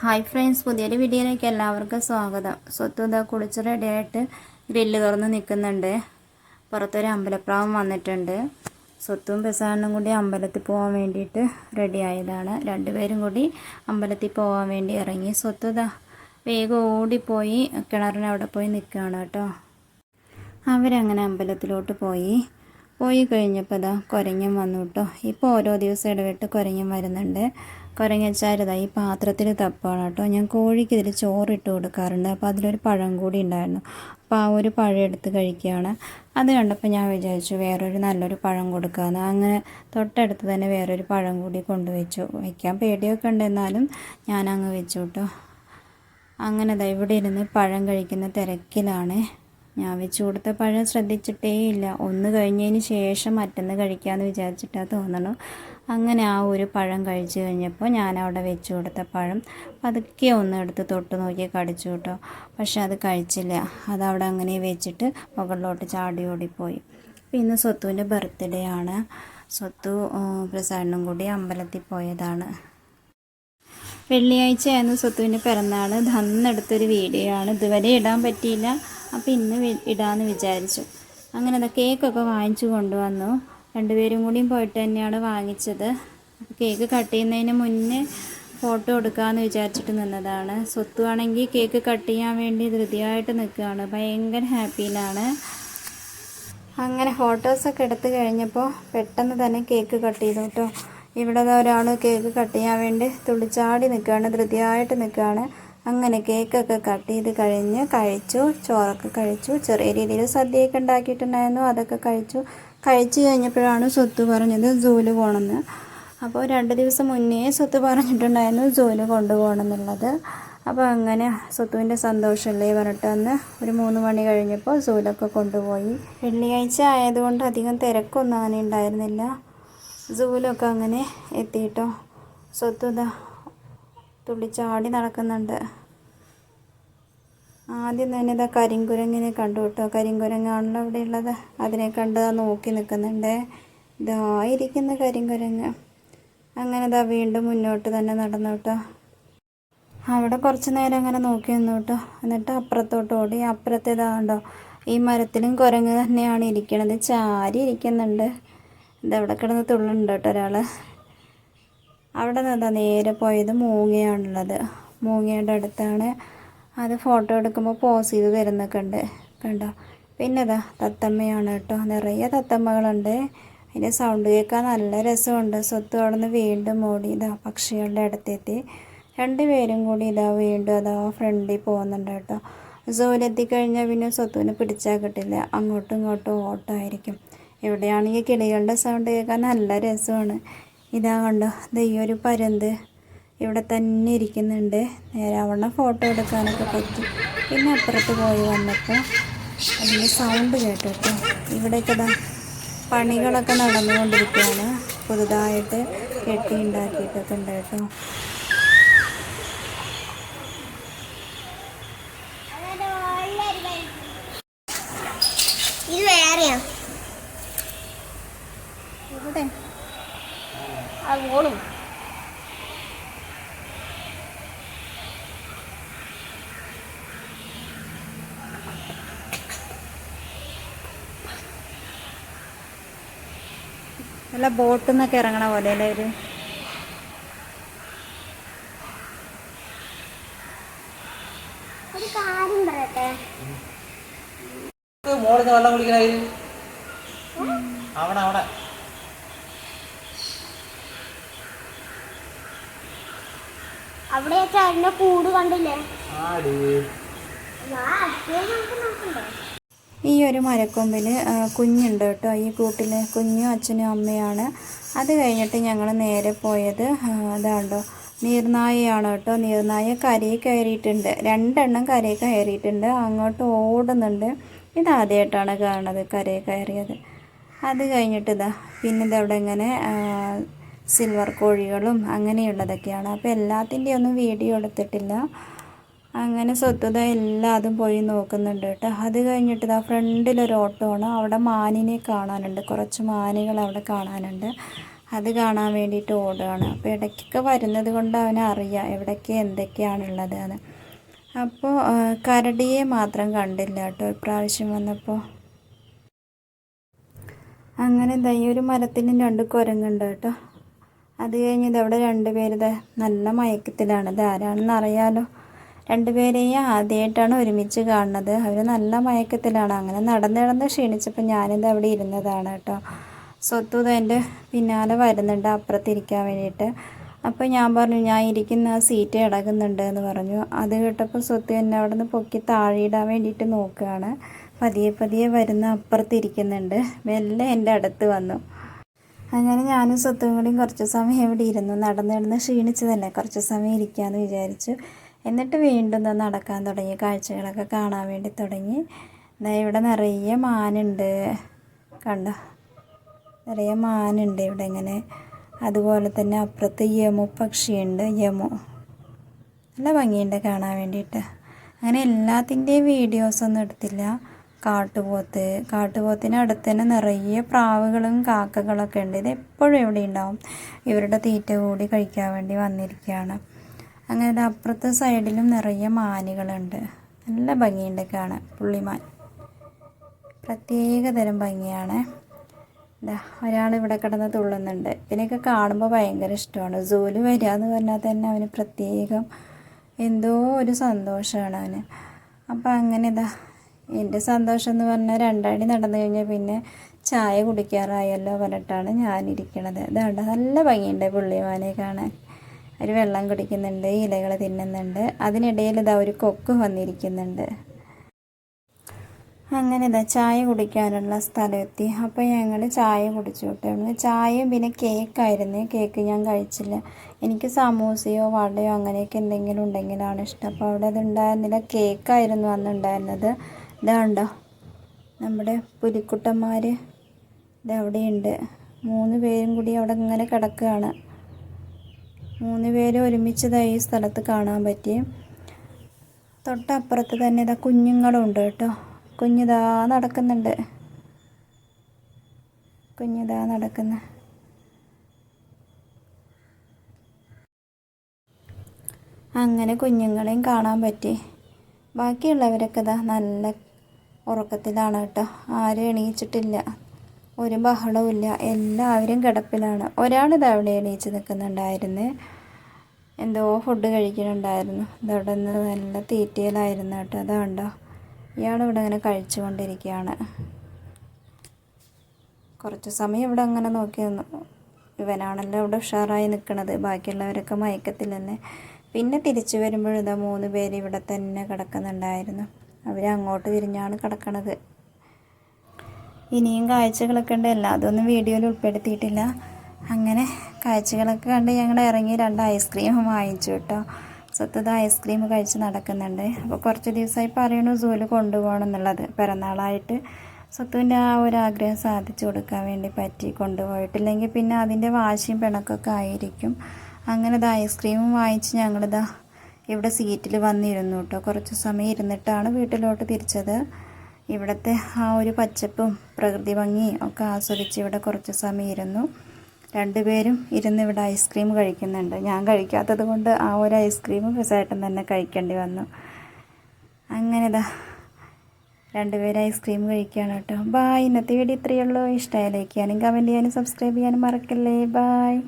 Hi friends പുതിയൊരു വീഡിയോയിലേക്ക് എല്ലാവർക്കും സ്വാഗതം. സ്വത്ത് ഇതാ കുളിച്ച് റെഡിയായിട്ട് ഗ്രില്ല് തുറന്ന് നിൽക്കുന്നുണ്ട് പുറത്തൊരു അമ്പലപ്രാവം വന്നിട്ടുണ്ട്. സ്വത്തും പ്രസാദനും കൂടി അമ്പലത്തിൽ പോകാൻ വേണ്ടിയിട്ട് റെഡി ആയതാണ്. രണ്ടുപേരും കൂടി അമ്പലത്തിൽ പോകാൻ വേണ്ടി ഇറങ്ങി. സ്വത്ത് ഇതാ വേഗം ഓടിപ്പോയി കിണറിനവിടെ പോയി നിൽക്കുകയാണ് കേട്ടോ. അവരങ്ങനെ അമ്പലത്തിലോട്ട് പോയി. പോയി കഴിഞ്ഞപ്പോൾ ഇതാ കുരങ്ങൻ വന്നു കേട്ടോ. ഇപ്പോൾ ഓരോ ദിവസം ഇടവിട്ട് കുരങ്ങൻ വരുന്നുണ്ട്. കുരങ്ങച്ചാരുതാ. ഈ പാത്രത്തിൽ തപ്പാണ് കേട്ടോ. ഞാൻ കോഴിക്ക് ഇതിൽ ചോറിട്ട് കൊടുക്കാറുണ്ട്. അപ്പോൾ അതിലൊരു പഴം കൂടി ഉണ്ടായിരുന്നു. അപ്പോൾ ആ ഒരു പഴം എടുത്ത് കഴിക്കുകയാണ്. അത് കണ്ടപ്പോൾ ഞാൻ വിചാരിച്ചു വേറൊരു നല്ലൊരു പഴം കൊടുക്കാമെന്ന് അങ്ങനെ തൊട്ടടുത്ത് തന്നെ വേറൊരു പഴം കൂടി കൊണ്ടുവച്ചു വയ്ക്കാൻ പേടിയൊക്കെ ഉണ്ടെന്നാലും ഞാൻ അങ്ങ് വെച്ചു കേട്ടോ. അങ്ങനെ ഇവിടെ ഇരുന്ന് പഴം കഴിക്കുന്ന തിരക്കിലാണ്. ഞാൻ വെച്ച് കൊടുത്ത പഴം ശ്രദ്ധിച്ചിട്ടേ ഇല്ല. ഒന്ന് കഴിഞ്ഞതിന് ശേഷം മറ്റൊന്ന് കഴിക്കാമെന്ന് വിചാരിച്ചിട്ടാ തോന്നണു. അങ്ങനെ ആ ഒരു പഴം കഴിച്ചു കഴിഞ്ഞപ്പോൾ ഞാൻ അവിടെ വെച്ച് കൊടുത്ത പഴം പതുക്കെ ഒന്ന് എടുത്ത് തൊട്ട് നോക്കി കടിച്ചു കേട്ടോ പക്ഷെ അത് കഴിച്ചില്ല. അതവിടെ അങ്ങനെ വെച്ചിട്ട് മുകളിലോട്ട് ചാടി ഓടിപ്പോയി. പിന്നെ സ്വത്തുവിന്റെ ബർത്ത്ഡേ ആണ്. സ്വത്തു പ്രസാദനും കൂടി അമ്പലത്തിൽ പോയതാണ്. വെള്ളിയാഴ്ചയായിരുന്നു സ്വത്തുവിന്റെ പിറന്നാൾ തന്നെടുത്തൊരു വീഡിയോ ആണ്. ഇതുവരെ ഇടാൻ പറ്റിയില്ല. അപ്പോൾ ഇന്ന് ഇടാമെന്ന് വിചാരിച്ചു. അങ്ങനെ അത് കേക്കൊക്കെ വാങ്ങിച്ചു കൊണ്ടുവന്നു. രണ്ടുപേരും കൂടിയും പോയിട്ട് തന്നെയാണ് വാങ്ങിച്ചത്. കേക്ക് കട്ട് ചെയ്യുന്നതിന് മുന്നേ ഫോട്ടോ എടുക്കാമെന്ന് വിചാരിച്ചിട്ട് നിന്നതാണ്. സ്വത്തുവാണെങ്കിൽ കേക്ക് കട്ട് ചെയ്യാൻ വേണ്ടി ധൃതിയായിട്ട് നിൽക്കുകയാണ് ഭയങ്കര ഹാപ്പിയിലാണ്. അങ്ങനെ ഫോട്ടോസൊക്കെ എടുത്ത് കഴിഞ്ഞപ്പോൾ പെട്ടെന്ന് തന്നെ കേക്ക് കട്ട് ചെയ്തു കേട്ടോ. ഇവിടെ ഒരാൾ കേക്ക് കട്ട് ചെയ്യാൻ വേണ്ടി തുള്ളിച്ചാടി നിൽക്കുകയാണ് ധൃതിയായിട്ട് നിൽക്കുകയാണ് അങ്ങനെ കേക്കൊക്കെ കട്ട് ചെയ്ത് കഴിഞ്ഞ് കഴിച്ചു ചോറൊക്കെ കഴിച്ചു. ചെറിയ രീതിയിൽ സദ്യയൊക്കെ ഉണ്ടാക്കിയിട്ടുണ്ടായിരുന്നു അതൊക്കെ കഴിച്ചു. കഴിച്ചു കഴിഞ്ഞപ്പോഴാണ് സ്വത്ത് പറഞ്ഞത് സൂൽ പോകണമെന്ന്. അപ്പോൾ രണ്ട് ദിവസം മുന്നേ സ്വത്ത് പറഞ്ഞിട്ടുണ്ടായിരുന്നു ജോലി കൊണ്ടുപോകണം എന്നുള്ളത് അപ്പോൾ അങ്ങനെ സ്വത്തുവിന്റെ സന്തോഷമല്ലേ പറഞ്ഞിട്ട് അന്ന് ഒരു മൂന്ന് മണി കഴിഞ്ഞപ്പോൾ സൂലൊക്കെ കൊണ്ടുപോയി. വെള്ളിയാഴ്ച ആയതുകൊണ്ട് അധികം തിരക്കൊന്നും അങ്ങനെ ഉണ്ടായിരുന്നില്ല. സൂലൊക്കെ അങ്ങനെ എത്തിയിട്ടോ. സ്വത്ത് തുള്ളിച്ചാടി നടക്കുന്നുണ്ട്. ആദ്യം തന്നെ ഇതാ കരിങ്കുരങ്ങിനെ കണ്ടു കേട്ടോ. കരിങ്കുരങ്ങാണല്ലോ അവിടെ ഉള്ളത് അതിനെ കണ്ട് നോക്കി നിൽക്കുന്നുണ്ട്. ഇതായിരിക്കുന്ന കരിങ്കുരങ്ങ്. അങ്ങനെ ഇതാ വീണ്ടും മുന്നോട്ട് തന്നെ നടന്നു കേട്ടോ. അവിടെ കുറച്ച് നേരം അങ്ങനെ നോക്കി നിന്നു കേട്ടോ. എന്നിട്ട് അപ്പുറത്തോട്ട് ഓടി. അപ്പുറത്തേതാണ്ടോ ഈ മരത്തിലും കുരങ്ങ് തന്നെയാണ് ഇരിക്കണത്. ചാരി ഇരിക്കുന്നുണ്ട്. ഇതവിടെ കിടന്ന് തുള്ളുണ്ട് കേട്ടോ ഒരാൾ അവിടെ നിന്നാ നേരെ പോയത് മൂങ്ങയാണുള്ളത്. മൂങ്ങയുടെ അടുത്താണ്. അത് ഫോട്ടോ എടുക്കുമ്പോൾ പോസ് ചെയ്ത് തരുന്നൊക്കെ ഉണ്ട്. കണ്ടോ? പിന്നെ ഇതാ തത്തമ്മയാണ് കേട്ടോ. നിറയെ തത്തമ്മകളുണ്ട്. അതിന്റെ സൗണ്ട് കേൾക്കാൻ നല്ല രസമുണ്ട്. സ്വത്ത് അവിടെ നിന്ന് വീണ്ടും ഓടി ഇതാ പക്ഷികളുടെ അടുത്തെത്തി രണ്ടുപേരും കൂടി ഇതാ വീണ്ടും അതാ ഫ്രണ്ടിൽ പോകുന്നുണ്ട് കേട്ടോ. സൂര്യത്തിക്കഴിഞ്ഞാൽ പിന്നെ സ്വത്തുവിനെ പിടിച്ചാൽ കിട്ടില്ല. അങ്ങോട്ടും ഇങ്ങോട്ടും ഓട്ടമായിരിക്കും എവിടെയാണെങ്കിൽ കിളികളുടെ സൗണ്ട് കേൾക്കാൻ നല്ല രസമാണ്. ഇതാ കണ്ടോ? ദേ ഈ ഒരു പരന്ത്. ഇവിടെ തന്നെ ഇരിക്കുന്നുണ്ട്. നേരാവണ്ണം ഫോട്ടോ എടുക്കാനൊക്കെ പറ്റി. പിന്നെ അപ്പുറത്ത് പോയി വന്നപ്പോൾ അതിന്റെ സൗണ്ട് കേട്ടോ കേട്ടോ ഇവിടെയൊക്കെ പണികളൊക്കെ നടന്നുകൊണ്ടിരിക്കുകയാണ് പുതുതായിട്ട് കെട്ടി ഉണ്ടാക്കിയിട്ടൊക്കെ ഉണ്ട് കേട്ടോ ഇത് വേറെയാ? ഇവിടെ. ആ ഓളും നല്ല ബോട്ടിൽ നിന്നൊക്കെ ഇറങ്ങണ പോലെ അല്ലേ ഒരു മോളിന്ന് വെള്ളം കുടിക്കണ അവിടെ അവിടെ. അവിടെയൊക്കെ അതിന്റെ കൂട് കണ്ടില്ലേ? ആടി. വാ, അടുത്തത് നമുക്ക് നോക്കണ്ടേ? ഈ ഒരു മരക്കൊമ്പിൽ കുഞ്ഞുണ്ട് കേട്ടോ. ഈ കൂട്ടിൽ കുഞ്ഞും അച്ഛനും അമ്മയാണ് അത് കഴിഞ്ഞിട്ട് ഞങ്ങൾ നേരെ പോയത് അതാണ്ടോ നീർനായയാണ് കേട്ടോ. നീർനായ കരയിൽ കയറിയിട്ടുണ്ട്. രണ്ടെണ്ണം കരയിൽ കയറിയിട്ടുണ്ട്. അങ്ങോട്ട് ഓടുന്നുണ്ട്. ഇതാദ്യമായിട്ടാണ് കാണുന്നത് കരയിൽ കയറിയത്. അത് കഴിഞ്ഞിട്ട് ഇതാ പിന്നെ ഇതവിടെ ഇങ്ങനെ സിൽവർ കോഴികളും അങ്ങനെയുള്ളതൊക്കെയാണ്. അപ്പോൾ എല്ലാത്തിന്റെയൊന്നും വീഡിയോ എടുത്തിട്ടില്ല. അങ്ങനെ സ്വത്തുത എല്ലാതും പോയി നോക്കുന്നുണ്ട് കേട്ടോ. അത് കഴിഞ്ഞിട്ട് ഇതാ ഫ്രണ്ടിലൊരു ഓട്ടോ ആണ്. അവിടെ മാനിനെ കാണാനുണ്ട്. കുറച്ച് മാനുകൾ അവിടെ കാണാനുണ്ട്. അത് കാണാൻ വേണ്ടിയിട്ട് ഓടുകയാണ് അപ്പോൾ ഇടയ്ക്കൊക്കെ വരുന്നത് കൊണ്ട് അവനെ അറിയാം എവിടേക്ക് എന്തൊക്കെയാണുള്ളത് എന്ന് അപ്പോൾ ആ, കരടിയെ മാത്രം കണ്ടില്ല കേട്ടോ ഇപ്രാവശ്യം വന്നപ്പോൾ. അങ്ങനെ ദാ ഒരു മരത്തിന് രണ്ട് കുരങ്ങുണ്ട് കേട്ടോ. അത് കഴിഞ്ഞ് ഇതവിടെ രണ്ടുപേര് ദാ നല്ല മയക്കത്തിലാണ്. ഇത് ആരാണെന്ന് അറിയാലോ. രണ്ടുപേരെയും ആദ്യമായിട്ടാണ് ഒരുമിച്ച് കാണുന്നത്. അവർ നല്ല മയക്കത്തിലാണ്. അങ്ങനെ നടന്ന് നടന്ന് ക്ഷീണിച്ചപ്പോൾ ഞാനിത് അവിടെ ഇരുന്നതാണ് കേട്ടോ. സ്വത്തു എന്റെ പിന്നാലെ വരുന്നുണ്ട് അപ്പുറത്തിരിക്കാൻ വേണ്ടിയിട്ട്. അപ്പോൾ ഞാൻ പറഞ്ഞു ഞാൻ ഇരിക്കുന്ന ആ സീറ്റ് ഇടകുന്നുണ്ട് എന്ന് പറഞ്ഞു. അത് കേട്ടപ്പോൾ സ്വത്ത് എന്നെ അവിടെ നിന്ന് പൊക്കി താഴെയിടാൻ വേണ്ടിയിട്ട് നോക്കുകയാണ്. പതിയെ പതിയെ വരുന്ന അപ്പുറത്തിരിക്കുന്നുണ്ട്. മെല്ലെ എന്റെ അടുത്ത് വന്നു. അങ്ങനെ ഞാനും സ്വത്തും കൂടിയും കുറച്ച് സമയം ഇവിടെ ഇരുന്നു. നടന്ന് നടന്ന് ക്ഷീണിച്ചതല്ലേ കുറച്ച് സമയം ഇരിക്കാമെന്ന് വിചാരിച്ചു. എന്നിട്ട് വീണ്ടും ഒന്ന് നടക്കാൻ തുടങ്ങി. കാഴ്ചകളൊക്കെ കാണാൻ വേണ്ടി തുടങ്ങി. ഇവിടെ നിറയെ മാനുണ്ട്. കണ്ടോ? നിറയെ മാനുണ്ട് ഇവിടെ ഇങ്ങനെ. അതുപോലെ തന്നെ അപ്പുറത്ത് യമു പക്ഷിയുണ്ട്. യമു. നല്ല ഭംഗിയുണ്ട് കാണാൻ വേണ്ടിയിട്ട്. അങ്ങനെ എല്ലാത്തിന്റെയും വീഡിയോസൊന്നും എടുത്തില്ല. കാട്ടുപോത്ത്. കാട്ടുപോത്തിന് അടുത്ത് തന്നെ നിറയെ പ്രാവുകളും കാക്കകളൊക്കെ ഉണ്ട്. ഇത് എപ്പോഴും ഇവിടെ ഉണ്ടാവും. ഇവരുടെ തീറ്റ കൂടി കഴിക്കാൻ വേണ്ടി വന്നിരിക്കുകയാണ്. അങ്ങനെ അപ്പുറത്തെ സൈഡിലും നിറയെ മാനുകളുണ്ട്. നല്ല ഭംഗിയുണ്ട് കാണാൻ. പുള്ളിമാൻ. പ്രത്യേക തരം ഭംഗിയാണ് ഒരാൾ ഇവിടെ കിടന്ന് തുള്ളുന്നുണ്ട്. ഇതിനെയൊക്കെ കാണുമ്പോൾ ഭയങ്കര ഇഷ്ടമാണ്. ജോലി വരിക എന്ന് പറഞ്ഞാൽ തന്നെ അവന് പ്രത്യേകം എന്തോ ഒരു സന്തോഷമാണ് അവന്. അപ്പം അങ്ങനെ ഇതാ എന്റെ സന്തോഷം എന്ന് പറഞ്ഞാൽ രണ്ടടി നടന്നു കഴിഞ്ഞാൽ പിന്നെ ചായ കുടിക്കാറായല്ലോ പറഞ്ഞിട്ടാണ് ഞാനിരിക്കണത്. ഇതാണ്ട് നല്ല ഭംഗിയുണ്ട് പുള്ളിമാനെ കാണാൻ. ഒരു വെള്ളം കുടിക്കുന്നുണ്ട് ഇലകൾ തിന്നുന്നുണ്ട്. അതിനിടയിൽ ഇതാ ഒരു കൊക്ക് വന്നിരിക്കുന്നുണ്ട്. അങ്ങനെ ഇതാ ചായ കുടിക്കാനുള്ള സ്ഥലമെത്തി. അപ്പോൾ ഞങ്ങൾ ചായ കുടിച്ചു കേട്ടോ. ചായയും പിന്നെ കേക്കായിരുന്നു കേക്ക് ഞാൻ കഴിച്ചില്ല. എനിക്ക് സമൂസയോ വടയോ അങ്ങനെയൊക്കെ എന്തെങ്കിലും ഉണ്ടെങ്കിലാണ് ഇഷ്ടം. അപ്പോൾ അവിടെ അത് കേക്കായിരുന്നു അന്നുണ്ടായിരുന്നത് ഇതാണ്ടോ നമ്മുടെ പുലിക്കുട്ടന്മാർ ഇതവിടെയുണ്ട് മൂന്ന് പേരും കൂടി അവിടെ ഇങ്ങനെ കിടക്കുകയാണ്. മൂന്ന് പേരും ഒരുമിച്ചതായി ഈ സ്ഥലത്ത് കാണാൻ പറ്റി. തൊട്ടപ്പുറത്ത് തന്നെ ഇതാ കുഞ്ഞുങ്ങളുണ്ട് കേട്ടോ. കുഞ്ഞിതാ നടക്കുന്നുണ്ട്. കുഞ്ഞിതാ നടക്കുന്ന. അങ്ങനെ കുഞ്ഞുങ്ങളെയും കാണാൻ പറ്റി. ബാക്കിയുള്ളവരൊക്കെ ഇതാ നല്ല ഉറക്കത്തിലാണ് കേട്ടോ. ആരും എണീച്ചിട്ടില്ല. ഒരു ബഹളവും ഇല്ല എല്ലാവരും കിടപ്പിലാണ്. ഒരാൾ അവിടെ എണീച്ച് നിൽക്കുന്നുണ്ടായിരുന്നു. എന്തോ ഫുഡ് കഴിക്കുന്നുണ്ടായിരുന്നു. ഇതവിടെ നിന്ന് നല്ല തീറ്റയിലായിരുന്നു കേട്ടോ. അതുകൊണ്ടോ ഇയാളിവിടെ ഇങ്ങനെ കഴിച്ചുകൊണ്ടിരിക്കുകയാണ്. കുറച്ച് സമയം ഇവിടെ അങ്ങനെ നോക്കി നിന്നു. ഇവനാണല്ലോ ഇവിടെ ഉഷാറായി നിൽക്കുന്നത് ബാക്കിയുള്ളവരൊക്കെ മയക്കത്തില്ലെന്ന് പിന്നെ തിരിച്ചു വരുമ്പോഴിതാ മൂന്ന് പേര് ഇവിടെ തന്നെ കിടക്കുന്നുണ്ടായിരുന്നു. അവരങ്ങോട്ട് തിരിഞ്ഞാണ് കിടക്കണത്. ഇനിയും കാഴ്ചകളൊക്കെ ഉണ്ട്. എല്ലാ അതൊന്നും വീഡിയോയിൽ ഉൾപ്പെടുത്തിയിട്ടില്ല. അങ്ങനെ കാഴ്ചകളൊക്കെ കണ്ട് ഞങ്ങൾ ഇറങ്ങി രണ്ട് ഐസ്ക്രീം വാങ്ങിച്ചു കേട്ടോ. സ്വത്തത് ഐസ്ക്രീം കഴിച്ച് നടക്കുന്നുണ്ട്. അപ്പോൾ കുറച്ച് ദിവസമായി പറയണു സൂൽ കൊണ്ടുപോകണം എന്നുള്ളത്. പിറന്നാളായിട്ട് സ്വത്തുവിന്റെ ആ ഒരു ആഗ്രഹം സാധിച്ചു കൊടുക്കാൻ വേണ്ടി പറ്റി കൊണ്ടുപോയിട്ടില്ലെങ്കിൽ പിന്നെ അതിന്റെ വാശിയും പിണക്കൊക്കെ ആയിരിക്കും. അങ്ങനെ ഇത് ഐസ്ക്രീമും വാങ്ങിച്ച് ഞങ്ങളിതാ ഇവിടെ സീറ്റിൽ വന്നിരുന്നു കേട്ടോ. കുറച്ച് സമയം ഇരുന്നിട്ടാണ് വീട്ടിലോട്ട് തിരിച്ചത്. ഇവിടുത്തെ ആ ഒരു പച്ചപ്പും പ്രകൃതി ഭംഗിയും ഒക്കെ ആസ്വദിച്ച് ഇവിടെ കുറച്ച് സമയം ഇരുന്നു രണ്ടുപേരും ഇരുന്ന് ഇവിടെ ഐസ്ക്രീം കഴിക്കുന്നുണ്ട്. ഞാൻ കഴിക്കാത്തത് കൊണ്ട് ആ ഒരു ഐസ്ക്രീം രസമായിട്ടും തന്നെ കഴിക്കേണ്ടി വന്നു. അങ്ങനെ ഇതാ രണ്ടുപേരും ഐസ്ക്രീം കഴിക്കുകയാണ് കേട്ടോ. ബായ് ഇന്നത്തെ വീഡിയോ ഇത്രയേ ഉള്ളൂ. ഇഷ്ടമായി ലൈക്ക് ചെയ്യാനും കമന്റ് ചെയ്യാനും സബ്സ്ക്രൈബ് ചെയ്യാനും മറക്കല്ലേ? ബായ്